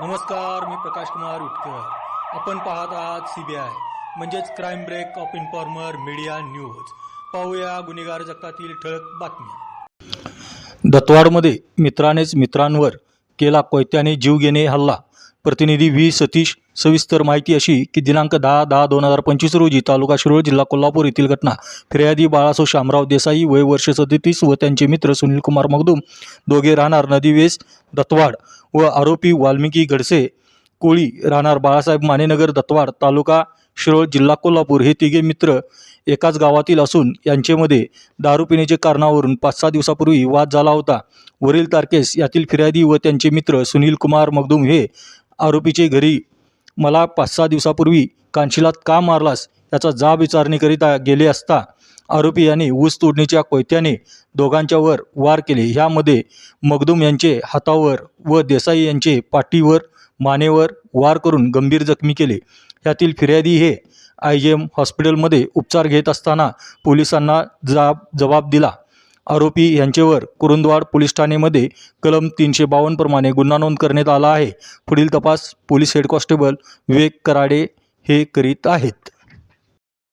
नमस्कार मी प्रकाश कुमार उटकर. आपण पाहत आहात सीबीआय म्हणजेच crime break of informer media news पाहूया गुन्हेगार जगतातील ठळक बातम्या. दत्वाडमध्ये मित्रानेच मित्रांवर केला कोयत्याने जीव घेणे हल्ला. प्रतिनिधी व्ही. सतीश सविस्तर माहिती अशी की दिनांक दहा दहा दोन हजार पंचवीस रोजी तालुका शिरोळ जिल्हा कोल्हापूर येथील घटना. फिर्यादी बाळासो शामराव देसाई वय वर्ष सदतीस व त्यांचे मित्र सुनील कुमार मगदूम दोघे राहणार नदीवेस दत्तवाड व आरोपी वाल्मिकी गडसे कोळी राहणार बाळासाहेब मानेनगर दत्वाड तालुका शिरोळ जिल्हा कोल्हापूर. हे तिघे मित्र एकाच गावातील असून यांचेमध्ये दारू पिण्याच्या कारणावरून पाच सहा दिवसापूर्वी वाद झाला होता. वरील तारखेस यातील फिर्यादी व त्यांचे मित्र सुनील कुमार मगदूम हे आरोपीचे घरी. मला पाच सहा दिवसापूर्वी कानशिलात का मारलास याचा जाब विचारणीकरिता गेले असता आरोपी यांनी ऊस तोडणीच्या कोयत्याने दोघांच्यावर वार केले. ह्यामध्ये मगदूम यांचे हातावर व देसाई यांचे पाठीवर मानेवर वार करून गंभीर जखमी केले. यातील फिर्यादी हे आय जी एम हॉस्पिटलमध्ये उपचार घेत असताना पोलिसांना जाब जबाब दिला. आरोपी यांच्यावर कुरुंदवाड पोलीस ठाणेमध्ये कलम तीनशे बावन्न प्रमाणे गुन्हा नोंद करण्यात आला आहे. पुढील तपास police head constable Vivek Karade हे करीत आहेत.